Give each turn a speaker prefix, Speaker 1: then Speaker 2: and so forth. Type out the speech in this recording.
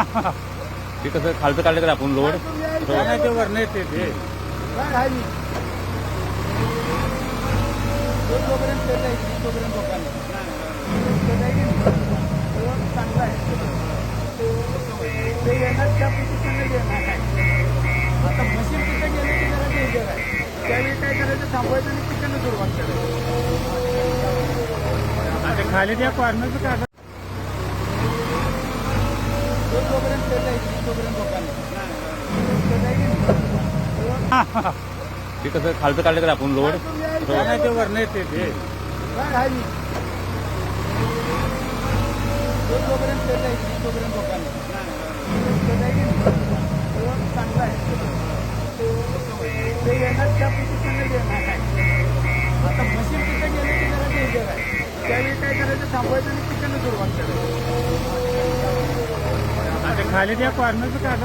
Speaker 1: ते कसं खालचं काढलं तर आपण लोड
Speaker 2: ते वरण येते ते.
Speaker 3: ते आता मशीन तिथे गेलं की जरा आहे. त्यावेळी काय करायचं? थांबवायचं आणि तिकडनं सुरुवात करायची.
Speaker 2: आता खाली त्या कॉर्नरचं काढ
Speaker 3: तोपर्यंत तेल आहे की तोपर्यंत दुकान तेल आहे की नाही?
Speaker 1: ते कसं खालचं काढलं तर आपण लोड?
Speaker 2: वरण येते ते
Speaker 3: चांगलं आहे ते येणार त्या आता मशीन तिथे गेलं की त्यावेळी काय करायचं? थांबवायचं आणि तिकडनं सुरुवात करायची.
Speaker 2: खाली त्या कॉर्नरचं काढ